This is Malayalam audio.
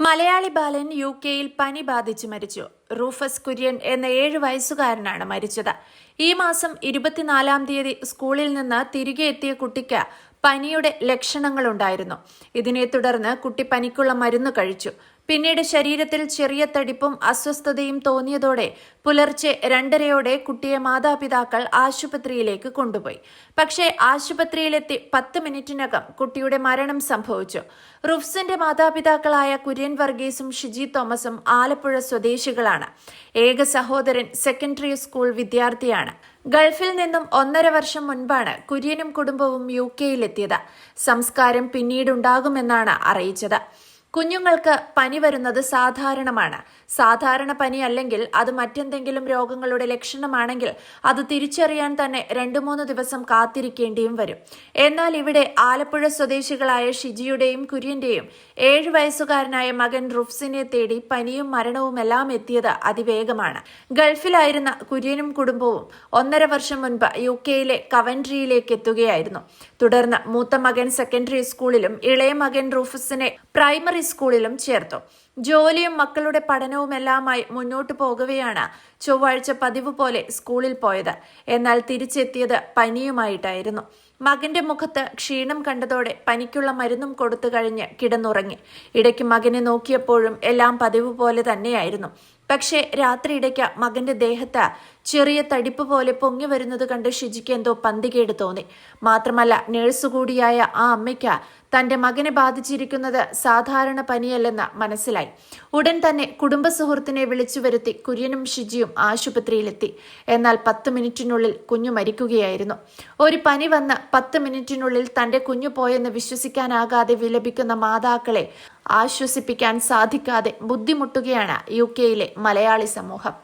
മലയാളി ബാലൻ യു കെയിൽ പനി ബാധിച്ച് മരിച്ചു. റൂഫസ് കുര്യൻ എന്ന ഏഴ് വയസ്സുകാരനാണ് മരിച്ചത്. ഈ മാസം ഇരുപത്തിനാലാം തീയതി സ്കൂളിൽ നിന്ന് തിരികെ എത്തിയ കുട്ടിക്ക് പനിയുടെ ലക്ഷണങ്ങളുണ്ടായിരുന്നു. ഇതിനെ തുടർന്ന് കുട്ടി പനിക്കുള്ള മരുന്ന് കഴിച്ചു. പിന്നീട് ശരീരത്തിൽ ചെറിയ തടിപ്പും അസ്വസ്ഥതയും തോന്നിയതോടെ പുലർച്ചെ രണ്ടരയോടെ കുട്ടിയെ മാതാപിതാക്കൾ ആശുപത്രിയിലേക്ക് കൊണ്ടുപോയി. പക്ഷേ ആശുപത്രിയിലെത്തി പത്ത് മിനിറ്റിനകം കുട്ടിയുടെ മരണം സംഭവിച്ചു. റുഫ്സിന്റെ മാതാപിതാക്കളായ കുര്യൻ വർഗീസും ഷിജി തോമസും ആലപ്പുഴ സ്വദേശികളാണ്. ഏക സഹോദരൻ സെക്കൻഡറി സ്കൂൾ വിദ്യാർത്ഥിയാണ്. ഗൾഫിൽ നിന്നും ഒന്നര വർഷം മുൻപാണ് കുര്യനും കുടുംബവും യു കെയിലെത്തിയത്. സംസ്കാരം പിന്നീടുണ്ടാകുമെന്നാണ് അറിയിച്ചത്. കുഞ്ഞുങ്ങൾക്ക് പനി വരുന്നത് സാധാരണമാണ്. സാധാരണ പനി അല്ലെങ്കിൽ അത് മറ്റെന്തെങ്കിലും രോഗങ്ങളുടെ ലക്ഷണമാണെങ്കിൽ അത് തിരിച്ചറിയാൻ തന്നെ രണ്ടു മൂന്ന് ദിവസം കാത്തിരിക്കേണ്ടിയും വരും. എന്നാൽ ഇവിടെ ആലപ്പുഴ സ്വദേശികളായ ഷിജിയുടെയും കുര്യന്റെയും ഏഴു വയസ്സുകാരനായ മകൻ റുഫ്സിനെ തേടി പനിയും മരണവുമെല്ലാം എത്തിയത് അതിവേഗമാണ്. ഗൾഫിലായിരുന്ന കുര്യനും കുടുംബവും ഒന്നര വർഷം മുൻപ് യു കെയിലെ കവൻട്രിയിലേക്ക് എത്തുകയായിരുന്നു. തുടർന്ന് മൂത്ത മകൻ സെക്കൻഡറി സ്കൂളിലും ഇളയ മകൻ റൂഫസിനെ പ്രൈമറി സ്കൂളിലും ചേർത്തു. ജോലിയും മക്കളുടെ പഠനവുമെല്ലാമായി മുന്നോട്ട് പോകവെയാണ് ചൊവ്വാഴ്ച പതിവ് പോലെ സ്കൂളിൽ പോയത്. എന്നാൽ തിരിച്ചെത്തിയത് പനിയുമായിട്ടായിരുന്നു. മകന്റെ മുഖത്ത് ക്ഷീണം കണ്ടതോടെ പനിക്കുള്ള മരുന്നും കൊടുത്തു കഴിഞ്ഞ് കിടന്നുറങ്ങി. ഇടയ്ക്ക് മകനെ നോക്കിയപ്പോഴും എല്ലാം പതിവ് പോലെ തന്നെയായിരുന്നു. പക്ഷേ രാത്രി ഇടയ്ക്ക് മകന്റെ ദേഹത്ത് ചെറിയ തടിപ്പ് പോലെ പൊങ്ങി വരുന്നത് കണ്ട് ഷിജിക്ക് എന്തോ പന്തികേട് തോന്നി. മാത്രമല്ല നേഴ്സ് കൂടിയായ ആ അമ്മയ്ക്ക് തന്റെ മകനെ ബാധിച്ചിരിക്കുന്നത് സാധാരണ പനിയല്ലെന്ന് മനസ്സിലായി. ഉടൻ തന്നെ കുടുംബ സുഹൃത്തിനെ വിളിച്ചു വരുത്തി കുര്യനും ഷിജിയും ആശുപത്രിയിലെത്തി. എന്നാൽ പത്ത് മിനിറ്റിനുള്ളിൽ കുഞ്ഞു മരിക്കുകയായിരുന്നു. ഒരു പനി വന്ന് പത്ത് മിനിറ്റിനുള്ളിൽ തന്റെ കുഞ്ഞു പോയെന്ന് വിശ്വസിക്കാനാകാതെ വിലപിക്കുന്ന മാതാക്കളെ ആശ്വസിപ്പിക്കാൻ സാധിക്കാതെ ബുദ്ധിമുട്ടുകയാണ് യു കെയിലെ മലയാളി സമൂഹം.